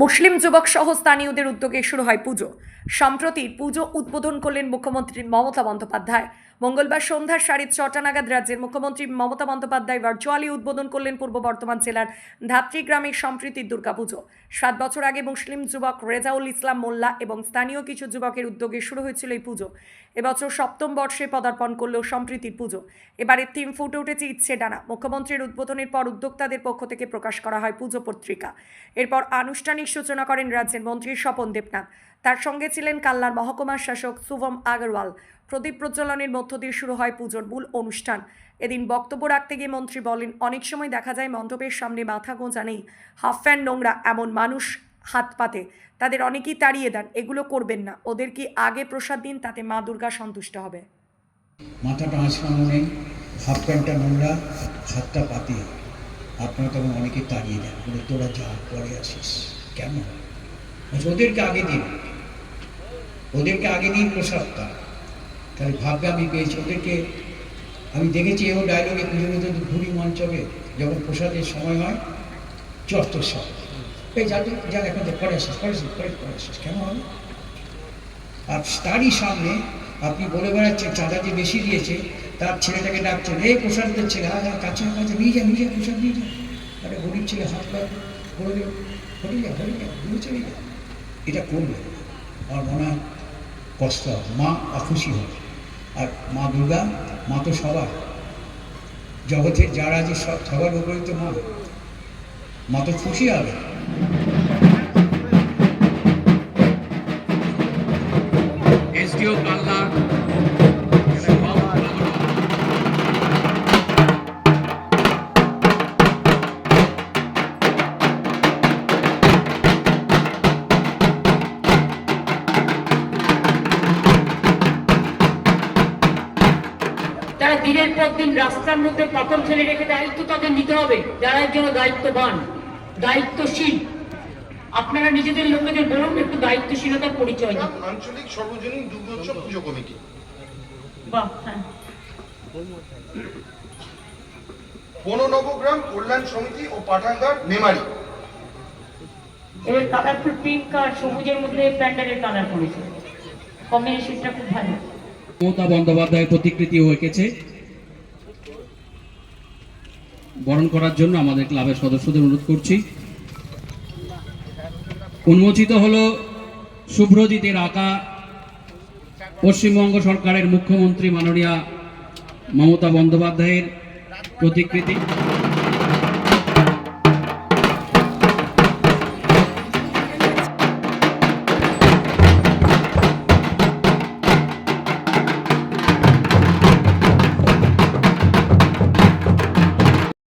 মুসলিম যুবক সহ স্থানীয়দের উদ্যোগে শুরু হয় পুজো। সম্প্রতি পুজো উদ্বোধন করলেন মুখ্যমন্ত্রী মমতা বন্দ্যোপাধ্যায়। মঙ্গলবার সন্ধ্যার সাড়ে ছটা নাগাদ রাজ্যের মুখ্যমন্ত্রী মমতা বন্দ্যোপাধ্যায় ভার্চুয়ালি উদ্বোধন করলেন পূর্ব বর্ধমান জেলার ধাত্রী গ্রামের সম্প্রীতির দুর্গাপুজো। সাত বছর আগে মুসলিম যুবক রেজাউল ইসলাম মোল্লা এবং স্থানীয় কিছু যুবকের উদ্যোগে শুরু হয়েছিল এই পুজো। এবছর সপ্তম বর্ষে পদার্পণ করল সম্প্রীতির পুজো। এবারের থিম ফুটে উঠেছে ইচ্ছে ডানা। মুখ্যমন্ত্রীর উদ্বোধনের পর উদ্যোক্তাদের পক্ষ থেকে প্রকাশ করা হয় পুজো পত্রিকা। এরপর আনুষ্ঠানিক সূচনা করেন রাজ্যের মন্ত্রী স্বপন দেবনাথ। তার সঙ্গে ছিলেন কাল্লার মহকুমার শাসক শুভম আগরওয়াল। প্রদীপ প্রজ্বলনের মধ্য দিয়ে শুরু হয় পুজোর মূল অনুষ্ঠান। এদিন বক্তব্য রাখতে গিয়ে মন্ত্রী বলেন অনেক সময় দেখা যায় মণ্ডপের সামনে মাথা গোঁজা নেই। হাফ ফ্যান নোংরা এমন মানুষ হাত পাতে। তাদের অনেকেই তাড়িয়ে দেন এগুলো করবেন না। ওদের কি আগে প্রসাদ দিন তাতে মা দুর্গা সন্তুষ্ট হবে। মাথাটা নেই হাফ প্যান্টটা নোংরা হাতটা পাতি। আপনারা তখন অনেকে তাড়িয়ে দেন তোরা যা পরে কেমন বলছে, ওদেরকে আগে দিন? ওদেরকে আগে দিন প্রসাদটা তাহলে ভাববে আমি পেয়েছি। ওদেরকে আমি দেখেছি এও ডায়লগে মধ্যে ঘুরি মঞ্চবে যখন প্রসাদের সময় হয় চত্ব সব। এই যা যা- এখন তো পরে আসিস, পরে পরে পরে আসিস। কেন হবে? আর তারই সামনে আপনি বলে বেড়াচ্ছেন, চাঁদা যে বেশি দিয়েছে, তার ছেলেটাকে ডাকছেন, এই প্রসাদ দিচ্ছে হ্যাঁ হ্যাঁ কাছে কাছে নিয়ে যা নিয়ে যা, প্রসাদ নিয়ে যা। আরে গরিব ছেলে হাত পা করে হরে যা যা দূরে চলে যা। এটা করবে। আমার মনে হয় কষ্ট মা অখুশি হয় আর মা দুর্গা, মা তো সবার। জগতের যারা যে সব, সবার উপরে তো মা। মা তো খুশি হবে। এসডিও কাল্লা দিনের পর দিন রাস্তার মধ্যে পাথর ফেলে রেখে দায়িত্ব তাদের নিতে হবে। যারা এর জন্য দায়িত্ববান দায়িত্বশীল। আপনারা নিজেদের লোকেদের বলুন একটু দায়িত্বশীলতার পরিচয় আঞ্চলিক সর্বজনীন দুর্গোৎসব পুজো কমিটি। বাহ হ্যাঁ। বননবগ্রাম কল্যাণ সমিতি ও পাঠাগার মেমারি এবার কালারফুল পিঙ্ক আর সবুজের মধ্যে প্যান্ডেলের কালার করেছে। কম্বিনেশনটা খুব ভালো। মমতা বন্দ্যোপাধ্যায়ের প্রতিকৃতিও এঁকেছে। বরণ করার জন্য আমাদের ক্লাবের সদস্যদের অনুরোধ করছি। উন্মোচিত হল শুভ্রজিতের আঁকা পশ্চিমবঙ্গ সরকারের মুখ্যমন্ত্রী মাননীয়া মমতা বন্দ্যোপাধ্যায়ের প্রতিকৃতি।